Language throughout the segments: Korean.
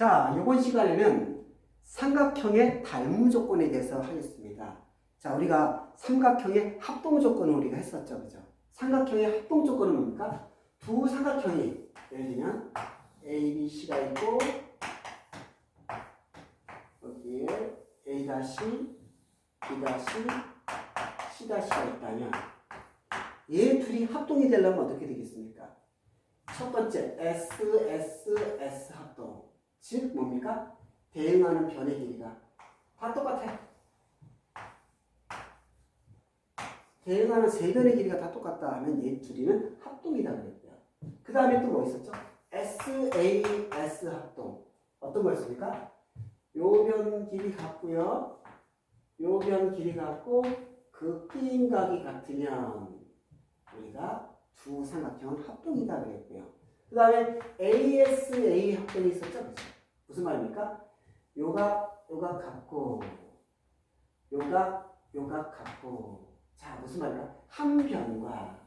자, 이번 시간에는 삼각형의 닮음 조건에 대해서 하겠습니다. 자, 우리가 삼각형의 합동 조건을 우리가 했었죠. 그죠? 삼각형의 합동 조건은 뭡니까? 두 삼각형이 예를 들면 A, B, C가 있고 여기에 A 다시, B 다시, C 다시가 있다면 얘 둘이 합동이 되려면 어떻게 되겠습니까? 첫 번째 S, S, S 합동 즉 뭡니까? 대응하는 변의 길이가 다 똑같아요. 대응하는 세 변의 길이가 다 똑같다 하면 얘 둘이는 합동이다 그랬고요. 그 다음에 또 뭐 있었죠? S, A, S 합동 어떤 거였습니까? 요 변 길이 같고요. 요 변 길이 같고 그 끼인각이 같으면 우리가 두 삼각형은 합동이다 그랬고요. 그 다음에 ASA 합동이 있었죠? 그죠? 무슨 말입니까? 요각, 요각 같고, 요각, 요각 같고. 자, 무슨 말일까? 한 변과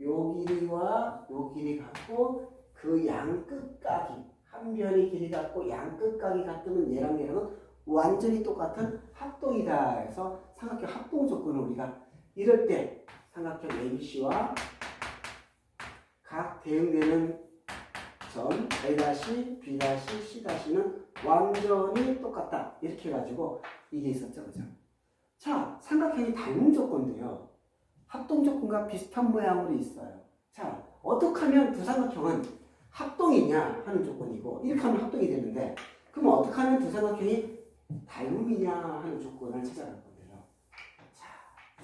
요 길이와 요 길이 같고, 그 양 끝각이, 한 변의 길이 같고, 양 끝각이 같으면 얘랑 얘랑은 완전히 똑같은 합동이다. 해서 삼각형 합동 조건을 우리가 이럴 때 삼각형 ABC와 각 대응되는 점 A 다시 B 다시 C 다시는 완전히 똑같다. 이렇게 해가지고 이게 있었죠. 그죠? 자 삼각형이 닮은 조건도요. 합동 조건과 비슷한 모양으로 있어요. 자 어떻게 하면 두 삼각형은 합동이냐 하는 조건이고 이렇게 하면 합동이 되는데 그럼 어떻게 하면 두 삼각형이 닮음이냐 하는 조건을 찾아갈 건데요. 자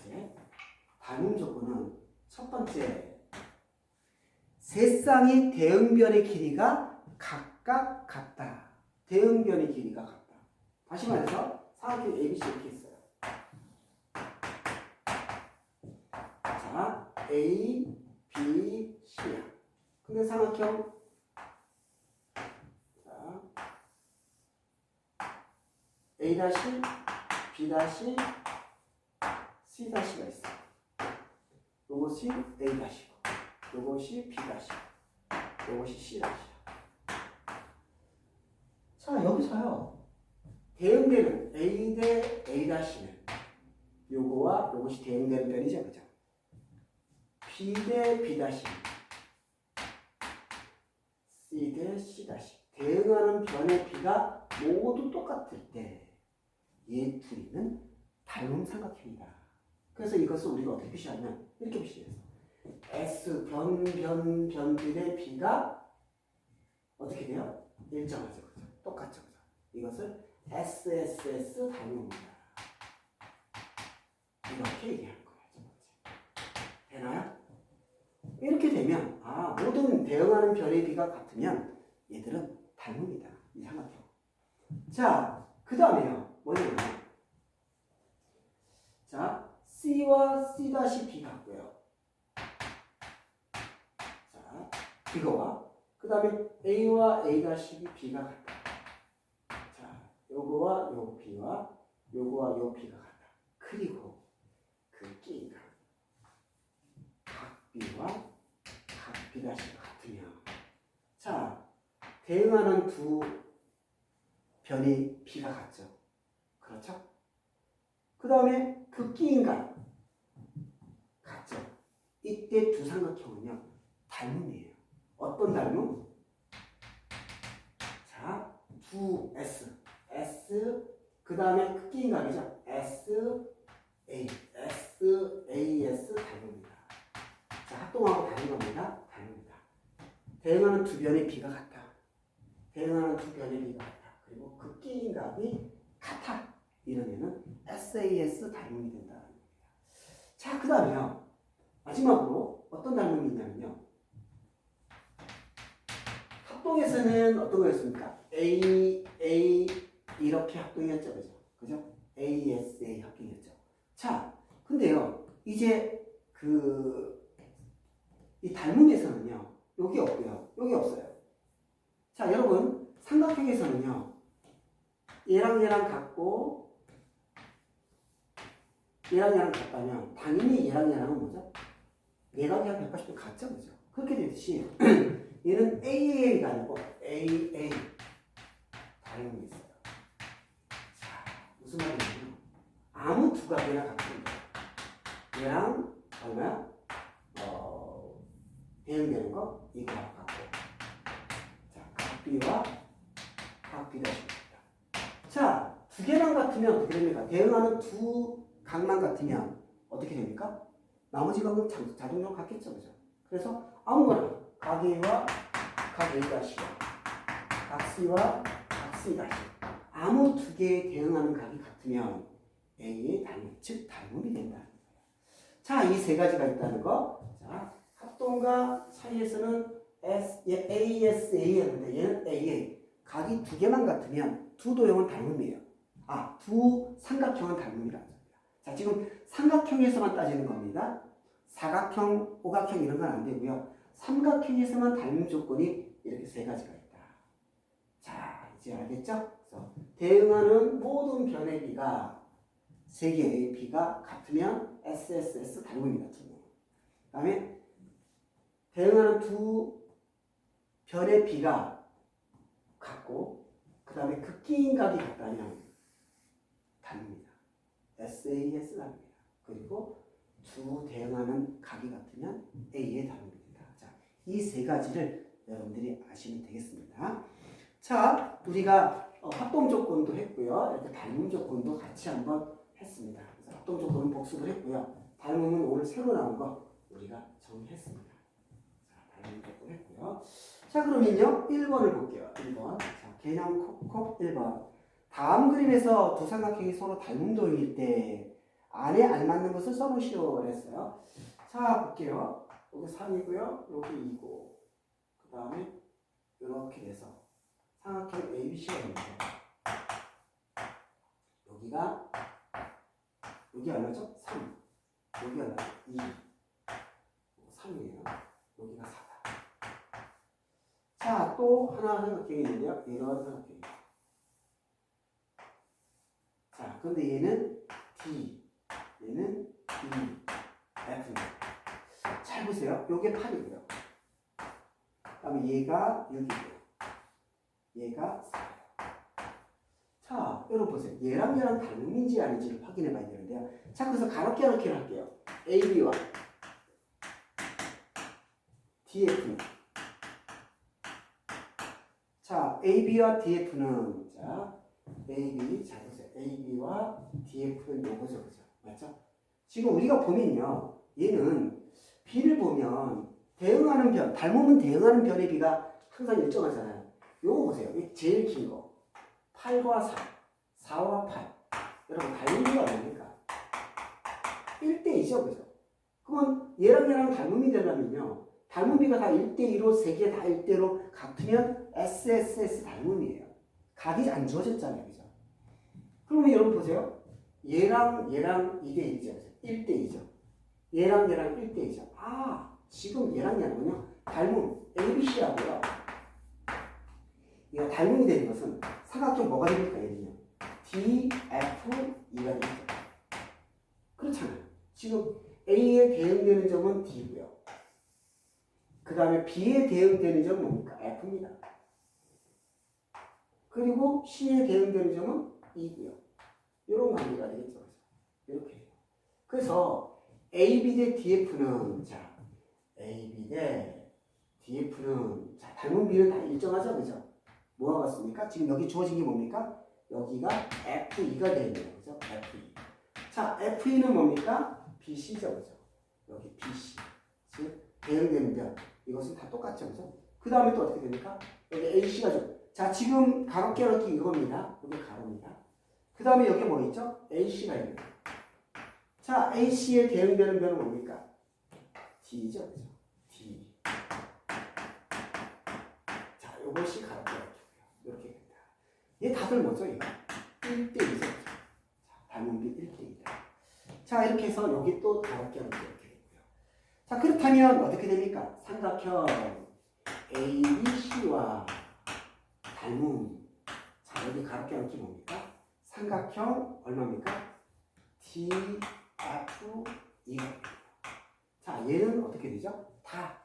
이제 닮음 조건은 첫 번째 세 쌍의 대응변의 길이가 각각 같다. 대응변의 길이가 같다. 다시 말해서 사각형 ABC 이렇게 있어요. 자, A, B, C야. 근데 삼각형 자, A 다시, B 다시, C 다시가 있어. 요것이 A 다시고. 요것이 B 다시, 요것이 C 다시. 자 여기서요 대응되는 A 대 A 다시는 요거와 요것이 대응되는 변이죠, 그죠? B 대 B 다시, C 대 C 다시. 대응하는 변의 B가 모두 똑같을 때 얘 둘이는 닮음 삼각형이다. 그래서 이것을 우리가 어떻게 표시하냐면 이렇게 표시해서 S 변, 변, 변들의 B가 어떻게 돼요? 일정하죠. 그죠? 똑같죠. 그죠? 이것을 SSS 닮음이다. 이렇게 얘기하는 거예요. 되나요? 이렇게 되면, 아, 모든 대응하는 별의 B가 같으면 얘들은 닮음이다. 이 삼각형. 자, 그 다음에요. 뭐냐면, 자, C와 C-B 같고요. 자, 이거와 그 다음에 A와 A-B B가 같다. 자, 요거와 요 B와 요거와 요 B가 같다. 그리고 그 끼가 각 B와 각 B-가 같으면 자, 대응하는 두 변이 B가 같죠. 그렇죠? 그 다음에 그 끼인가 같죠. 이때 두 삼각형은요 닮음이에요. 어떤 닮음? 자, 두 S, S 그 다음에 그 끼인각이죠. S, A, S, A, S 닮음입니다. 자, 합동하고 다른 겁니다. 닮음입니다. 대응하는 두 변의 비가 같아. 대응하는 두 변의 비가 같아. 그리고 그 끼인각이 같아. 이러면은 SAS 된다는 겁니다. 자, 그 다음에요. 마지막으로 어떤 닮음이 있냐면요. 합동에서는 어떤 거였습니까? A, A 이렇게 합동이었죠. 그죠? 그죠? ASA 합동이었죠. 자, 근데요. 이제 그이 닮음에서는요. 여기 없고요. 여기 없어요. 자, 여러분 삼각형에서는요. 얘랑 얘랑 같고 얘랑 얘랑 같다면 당연히 얘랑 얘랑은 뭐죠? 얘가 그냥 180도 같죠, 그죠? 그렇게 되듯이 얘는 AA가 아니고 AA 닮음이 있어요. 자, 무슨 말이냐면 아무 두 같은 거. 얘랑 얼마야? 어, 대응되는 거 이거 같고. 자, 각비와 각비다. 자, 두 개만 같으면 어떻게 됩니까? 대응하는 두 각만 같으면 어떻게 됩니까? 나머지 각은 자- 자동적으로 같겠죠, 그죠? 그래서 아무거나 각 A와 각 A 다시와 각 C와 각 C 다시 아무 두 개에 대응하는 각이 같으면 A의 닮음, 즉 닮음이 된다. 자, 이 세 가지가 있다는 거. 자, 합동과 사이에서는 S, 얘 ASA였는데 얘는 AA. 각이 두 개만 같으면 두 도형은 닮음이에요. 아, 두 삼각형은 닮음이라는 겁니다. 자, 지금 삼각형에서만 따지는 겁니다. 사각형, 오각형 이런 건 안 되고요. 삼각형에서만 닮음 조건이 이렇게 세 가지가 있다. 자, 이제 알겠죠? 그래서 대응하는 모든 변의 비가 세 개의 비가 같으면 SSS 닮음이다. 두 개. 그다음에 대응하는 두 변의 비가 같고 그 다음에 극기인 각이 같다면 닮음이다. SAS 닮음이다. 그리고 두 대응하는 각이 같으면 A의 된다. 자, 이 세 가지를 여러분들이 아시면 되겠습니다. 자, 우리가 어, 합동 조건도 했고요. 이렇게 닮음 조건도 같이 한번 했습니다. 그래서 합동 조건은 복습을 했고요. 닮음은 오늘 새로 나온 거 우리가 정리했습니다. 자, 닮음 조건 했고요. 자, 그러면요. 1번을 볼게요. 1번. 자, 개념 콕콕 1번. 다음 그림에서 두 삼각형이 서로 닮은 도형일 때 안에 알맞는 것을 써보시오 그랬어요. 자, 볼게요. 여기 3이고요. 여기 2고. 그 다음에 이렇게 돼서 삼각형 ABC가 있는데 여기가 여기 얼마죠? 3. 여기 얼마? 2. 3이에요. 여기가 4다. 자, 또 하나 삼각형이 있는데요. 이런 삼각형이. 자, 근데 얘는 D, 얘는 E, F입니다. 잘 보세요. 요게 8이고요. 그 다음에 얘가 6이고요. 얘가 4예요. 자, 여러분 보세요. 얘랑 얘랑 닮음인지 아닌지를 확인해 봐야 되는데요. 자, 그래서 가롭게 가롭게 할게요. AB와 DF는 자, AB와 DF는 자, AB 잘 보세요. AB와 DF는 요거죠, 그죠? 맞죠? 지금 우리가 보면요, 얘는 B를 보면 대응하는 변, 닮으면 대응하는 변의 비가 항상 일정하잖아요. 요거 보세요. 이 제일 긴 거. 8과 4, 4와 8. 여러분 닮은 비가 뭡니까? 1대2죠, 그죠? 그러면 얘랑 얘랑 닮음이 되려면요. 닮은 비가 다 1대2로 세 개 다 1대로 같으면 SSS 닮음이에요. 각이 안 주어졌잖아요, 그죠? 그러면 여러분 보세요. 얘랑 얘랑 2대1이죠. 1대2죠. 얘랑 얘랑 1대2죠. 아, 지금 얘랑 얘랑은요. 닮음 ABC하고요. 얘가 닮음이 되는 것은 사각형 뭐가 됩니까? 얘는요. D, F, E가 됩니다. 그렇잖아요. 지금 A에 대응되는 점은 D고요. 그 다음에 B에 대응되는 점은 뭡니까? F입니다. 그리고 C에 대응되는 점은 E고요. 이런 관계가 되겠죠. 이렇게. 그래서 AB 대 DF는 자 AB 대 DF는 자 닮은 비는 다 일정하죠, 그죠? 뭐가 같습니까? 지금 여기 주어진 게 뭡니까? 여기가 FE가 되어 있네요, 그죠? FE. 자, FE는 뭡니까? BC죠, 그죠? 여기 BC. 즉 대응되는 변. 이것은 다 똑같죠, 그죠? 그 다음에 또 어떻게 됩니까? 여기 AC가 죠. 자, 지금 가롭게 이렇게 이겁니다. 여기 가로입니다. 그 다음에 여기 뭐 있죠? AC가 있는 거예요. 자, AC에 대응되는 변은 뭡니까? D죠, 그죠? D. 자, 요것이 가롭게 이렇게 이렇게 됩니다. 얘 다들 뭐죠, 이거? 1대2죠. 자, 닮은비 1대2다. 자, 이렇게 해서 여기 또 가롭게 이렇게 되고요. 자, 그렇다면 어떻게 됩니까? 삼각형 ABC와 닮음. 자, 여기 가롭게 앉기 뭡니까? 삼각형 얼마입니까? D, F, E가 됩니다. 자, 얘는 어떻게 되죠? 다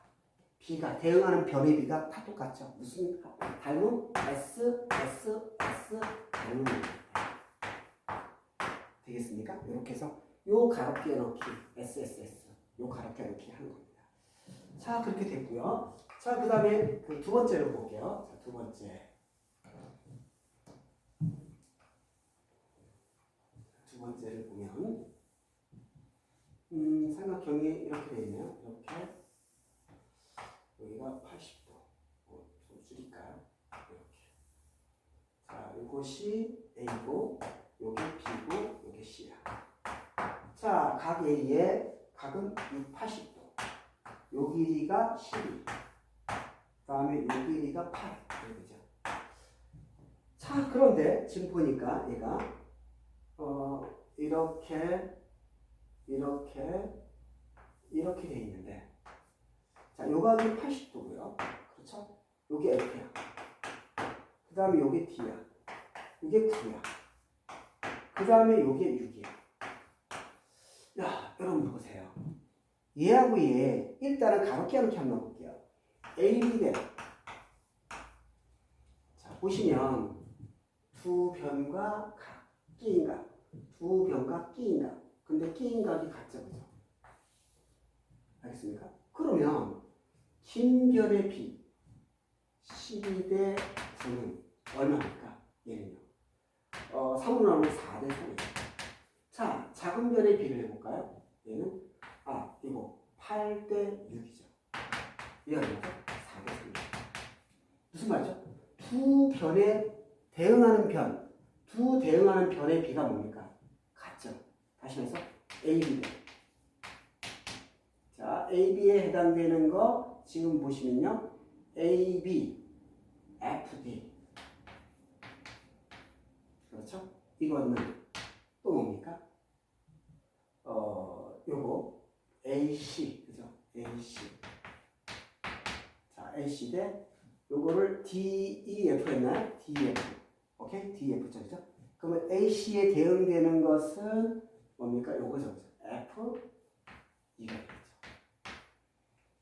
B가 대응하는 변의 B가 다 똑같죠. 무슨 닮은 S, S, S 닮은 되겠습니까? 이렇게 해서 요 가롭게 넣기 S, S, S 요 가롭게 넣기 하는 겁니다. 자 그렇게 됐고요. 자 그다음에 그 두 번째로 볼게요. 자, 두 번째. 두 번째를 보면 음, 삼각형이 이렇게 되어 있네요. 이렇게 여기가 80도. 어, 좀 줄일까요? 이렇게. 자, 이것이 A고, 여기 B고, 여기 C야. 자, 각 A의 각은 80도. 요 길이가 12. 그다음에 요 길이가 8. 그죠? 자, 그런데 지금 보니까 얘가 어, 이렇게 이렇게 이렇게 돼 있는데 자, 요 각이 80도고요. 그렇죠? 요게 F야. 그 다음에 요게 D야. 요게 9야. 그 다음에 요게 6이야. 야, 여러분 보세요. 얘하고 얘, 일단은 가볍게 이렇게 한번 볼게요. A, B 대. 자, 보시면 두 변과 각, 끼인각. 두 변과 끼인각. 근데 끼인각이 같죠, 그죠? 알겠습니까? 그러면 긴 변의 B 12대 9는 얼마입니까? 얘는요. 어, 3으로 나오면 4대 3이에요. 자, 작은 변의 B를 해볼까요? 얘는 아, 이거 8대 6이죠. 얘가 뭐죠? 4대 3이죠. 무슨 말이죠? 두 변에 대응하는 변, 두 대응하는 변의 B가 뭡니까? 같죠. 다시 말해서 A, B 대. 자, AB에 해당되는 거 지금 보시면요. AB, FD. 그렇죠? 이거는 또 뭡니까? 어, 요거 AC, 그죠? AC. 자, AC 대 요거를 DEF 했나요? DEF. 오케이? DEF죠, 그죠? 그러면 AC에 대응되는 것은 뭡니까? 요거죠? F, 이거.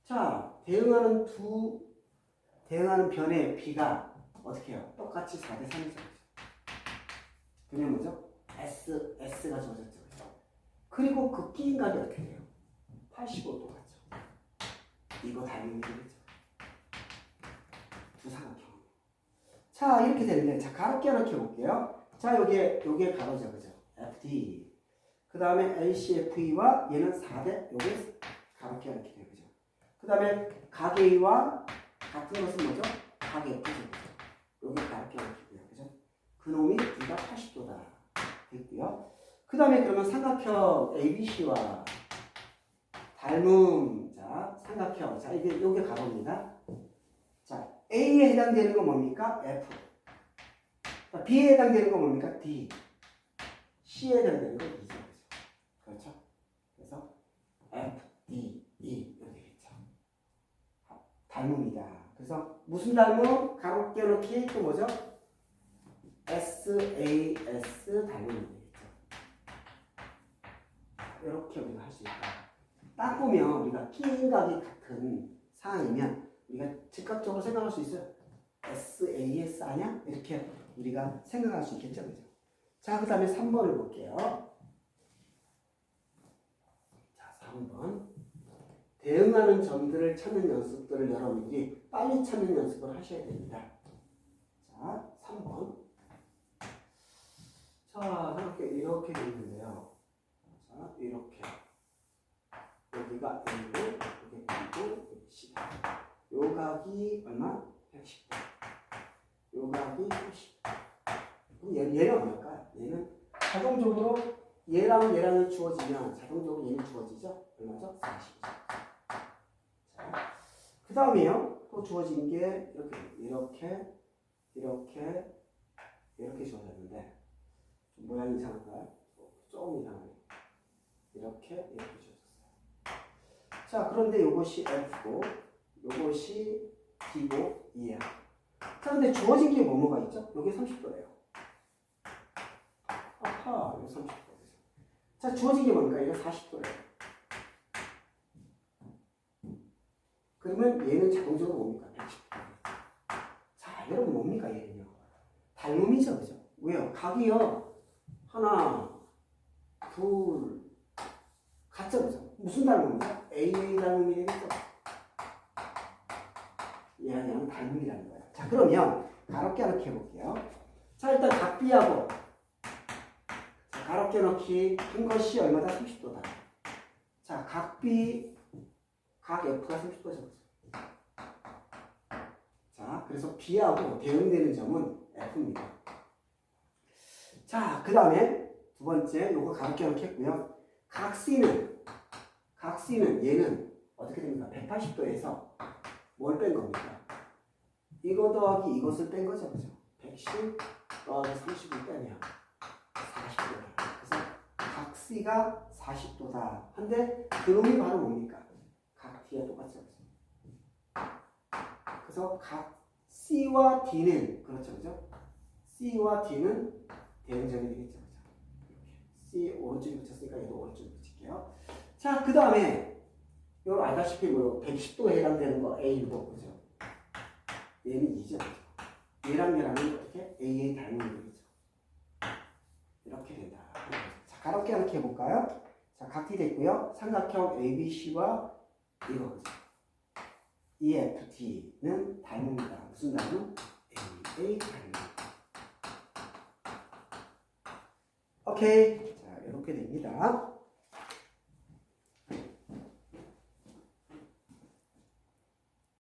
자, 대응하는 두 대응하는 변의 B가 어떻게 해요? 똑같이 4대 3이죠. 그게 뭐죠? S, S가. 그죠? 그리고 그 끼인각이 어떻게 돼요? 85도 같죠. 이거 닮은 일이죠. 두 삼각형. 자, 이렇게 되는데, 자, 가롭게 하나 켜볼게요. 자, 요게, 요게 가로죠. 그죠? FD. 그 다음에 LCFE와 얘는 4대, 요게 가롭게 하나 켜요. 그죠? 그 다음에 각 A와 같은 것은 뭐죠? 각 F죠. 여기 가르쳐 주고요. 그죠? 그놈이 둘다 80도다. 됐고요. 그 다음에 그러면 삼각형 ABC와 닮음. 자, 삼각형. 자, 이게, 요게 가봅니다. 자, A에 해당되는 건 뭡니까? F. 자, B에 해당되는 건 뭡니까? D. C에 해당되는 건 E죠. 그렇죠? 그래서 F, D, E. 이렇게 되겠죠. 닮음이다. 그래서 무슨 닮음? 가로 껴놓기 또 뭐죠? S, A, S 닮음이 되겠죠. 이렇게 우리가 할 수 있다. 딱 보면 우리가 끼인각이 같은 상황이면 우리가 즉각적으로 생각할 수 있어요. S, A, S 아냐? 이렇게 우리가 생각할 수 있겠죠. 그죠? 자, 그 다음에 3번을 볼게요. 자, 3번. 대응하는 점들을 찾는 연습들을 여러분들이 빨리 찾는 연습을 하셔야 됩니다. 자, 3번. 자, 이렇게, 이렇게 돼 있는데요. 자, 이렇게. 여기가 A고, 여기 B고, 여기 C다. 요 각이 얼마? 110도. 요 각이 80도. 그럼 얘, 얘는 얼마일까요? 얘는 자동적으로 얘랑 얘랑이 주어지면 자동적으로 얘는 주어지죠? 얼마죠? 40이죠. 그 다음에요. 또 주어진 게 이렇게 이렇게 이렇게 이렇게 주어졌는데 좀 모양이 이상한가요? 조금 이상하네. 이렇게 이렇게 주어졌어요. 자 그런데 이것이 F고 이것이 D고 E야. 자 근데 주어진 게 뭐뭐가 있죠? 여기 30도래요. 아하 여기 30도. 자 주어진 게 뭡니까? 이거 40도래요. 그러면 얘는 자동적으로 뭡니까? 110도. 자, 여러분 뭡니까 얘는요? 닮음이죠, 그죠? 왜요? 각이요. 하나, 둘, 같죠, 그죠? 무슨 닮음이죠? AA 닮음이 되겠죠? 얘랑 닮음이라는 거예요. 자, 그러면 가롭게 넣기 해볼게요. 자, 일단 각 B하고 자, 가롭게 넣기 한 것이 얼마다? 30도다. 자, 각 B, 각 F가 30도죠. 자, 그래서 B하고 대응되는 점은 F입니다. 자, 그 다음에 두 번째, 요거 가볍게 이렇게 했고요. 각 C는, 각 C는 얘는 어떻게 됩니까? 180도에서 뭘 뺀 겁니까? 이거 더하기 이것을 뺀 거죠, 그죠? 110 더하기 30을 빼면 40도다. 그래서 각 C가 40도다. 한데 그놈이 바로 뭡니까? 각 D와 똑같죠? 그래서 각 C와 D는 그렇죠, 그죠? C와 D는 대응점이 되겠죠, C 오른쪽에 붙였으니까 얘도 오른쪽에 붙일게요. 자, 그 다음에 여러분 알다시피 뭐 110도에 해당되는 거 A도 그죠? 얘는 2죠, 그죠? 얘랑 얘랑은 어떻게 A의 닮은 거겠죠? 이렇게 된다. 자, 가볍게 이렇게 해볼까요? 자, 각이 됐고요. 삼각형 ABC와 이거 그죠? EFT는 닮음이다. 무슨 닮음? A, A 닮음. 오케이. 자, 이렇게 됩니다.